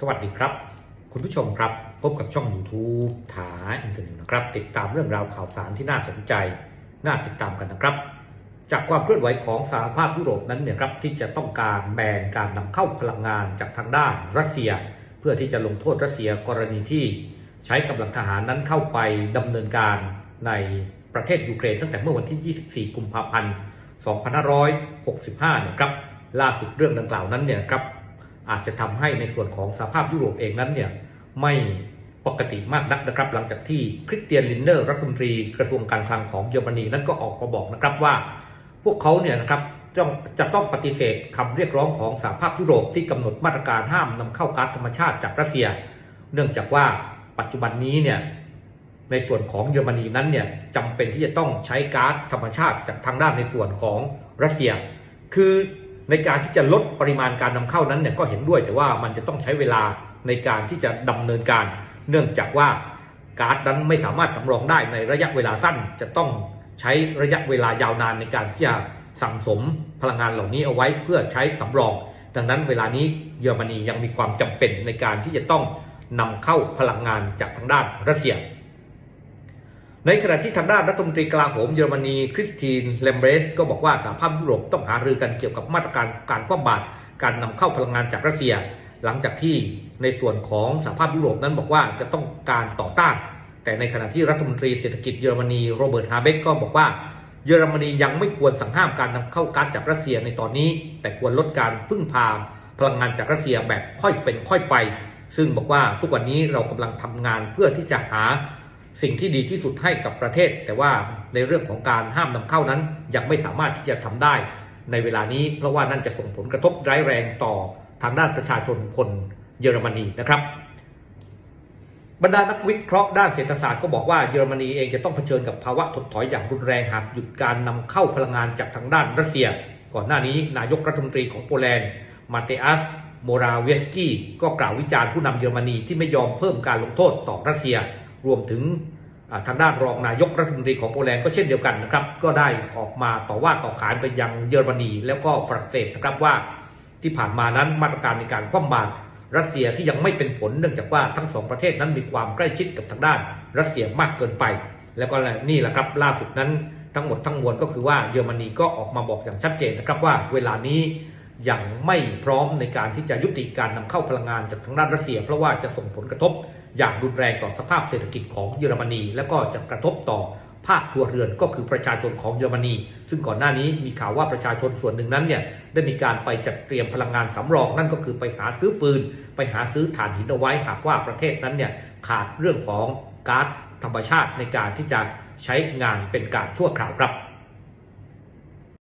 สวัสดีครับ คุณผู้ชมครับ พบกับช่อง YouTube ถาอินเทอร์เน็ตนะครับ ติดตามเรื่องราวข่าวสารที่น่าสนใจ น่าติดตามกันนะครับ จากความเคลื่อนไหวของสหภาพยุโรปนั้นเนี่ยครับที่จะต้องการแบนการนำเข้าพลังงานจากทางด้านรัสเซีย เพื่อที่จะลงโทษรัสเซียกรณีที่ใช้กำลังทหารนั้นเข้าไปดำเนินการในประเทศยูเครนตั้งแต่เมื่อวันที่ 24 กุมภาพันธ์ 2565 นะครับล่าสุดเรื่องดังกล่าวนั้นเนี่ยครับ อาจจะทำให้ในส่วนของสภาพยุโรปเองนั้นเนี่ยไม่ปกติมากนักนะครับ หลังจากที่คริสเตียนลินเนอร์รัฐมนตรีกระทรวงการคลังของเยอรมนีนั้นก็ออกมาบอกนะครับว่า พวกเขาเนี่ยนะครับจะจะต้องปฏิเสธคำเรียกร้องของสหภาพยุโรปที่กำหนดมาตรการห้ามนำเข้าก๊าซธรรมชาติจากรัสเซีย เนื่องจากว่าปัจจุบันนี้เนี่ยในส่วนของเยอรมนีนั้นเนี่ยจำเป็นที่จะต้องใช้ก๊าซธรรมชาติจากทางด้านในส่วนของรัสเซีย คือ ในการที่จะลดปริมาณการนำเข้านั้นเนี่ยก็เห็นด้วยแต่ว่ามันจะต้องใช้เวลาในการที่จะดำเนินการ เนื่องจากว่าก๊าซนั้นไม่สามารถสำรองได้ในระยะเวลาสั้น จะต้องใช้ระยะเวลายาวนานในการที่จะสั่งสมพลังงานเหล่านี้เอาไว้เพื่อใช้สำรอง ดังนั้นเวลานี้เยอรมนียังมีความจำเป็นในการที่จะต้องนำเข้าพลังงานจากทางด้านรัสเซีย ในขณะที่ทางด้านรัฐมนตรีกลาโหมเยอรมนีคริสตินเลมเบรสก็บอกว่าสหภาพยุโรปต้องหารือกันเกี่ยวกับมาตรการการคว่ำบาตรการนำเข้าพลังงานจากรัสเซีย หลังจากที่ในส่วนของสหภาพยุโรปนั้นบอกว่าจะต้องการต่อต้าน แต่ในขณะที่รัฐมนตรีเศรษฐกิจเยอรมนีโรเบิร์ตฮาเบกก็บอกว่า เยอรมนียังไม่ควรสั่งห้ามการนำเข้าก๊าซจากรัสเซียในตอนนี้ แต่ควรลดการพึ่งพาพลังงานจากรัสเซียแบบค่อยเป็นค่อยไป ซึ่งบอกว่าทุกวันนี้เรากำลังทำงานเพื่อที่จะหา สิ่งที่ดีที่สุดให้กับประเทศ แต่ว่าในเรื่องของการห้ามนำเข้านั้น ยังไม่สามารถที่จะทำได้ ในเวลานี้เพราะว่านั่นจะส่งผลกระทบร้ายแรงต่อทางด้านประชาชนคนเยอรมนีนะครับบรรดานักวิเคราะห์ด้านเศรษฐศาสตร์ก็บอกว่าเยอรมนีเองจะต้องเผชิญกับภาวะถดถอยอย่างรุนแรงหากหยุดการนำเข้าพลังงานจากทางด้านรัสเซีย ก่อนหน้านี้นายกรัฐมนตรีของโปแลนด์มาเตอัสโมราเวสกี้ก็กล่าววิจารณ์ผู้นำเยอรมนีที่ไม่ยอมเพิ่มการลงโทษต่อรัสเซีย รวมถึงทางด้านรองนายกรัฐมนตรีของโปแลนด์ก็เช่นเดียวกันนะครับ ก็ได้ออกมาต่อว่าต่อขานไปยังเยอรมนีแล้วก็ฝรั่งเศสนะครับว่า ที่ผ่านมานั้นมาตรการในการคว่ำบาตรรัสเซียที่ยังไม่เป็นผลเนื่องจากว่าทั้งสองประเทศนั้นมีความใกล้ชิดกับทางด้านรัสเซียมากเกินไป แล้วก็นี่แหละครับล่าสุดนั้นทั้งหมดทั้งมวลก็คือว่าเยอรมนีก็ออกมาบอกอย่างชัดเจนนะครับว่า เวลานี้ยังไม่พร้อมในการที่จะยุติการนำเข้าพลังงานจากทางด้านรัสเซีย เพราะว่าจะส่งผลกระทบ อย่างรุนแรงต่อสภาพเศรษฐกิจของเยอรมนี และก็จะกระทบต่อภาคครัวเรือนก็คือประชาชนของเยอรมนี ซึ่งก่อนหน้านี้มีข่าวว่าประชาชนส่วนหนึ่งนั้นเนี่ยได้มีการไปจัดเตรียมพลังงานสำรอง นั่นก็คือไปหาซื้อฟืน ไปหาซื้อถ่านหินเอาไว้หากว่าประเทศนั้นเนี่ยขาดเรื่องของก๊าซธรรมชาติในการที่จะใช้งานเป็นการชั่วคราวครับ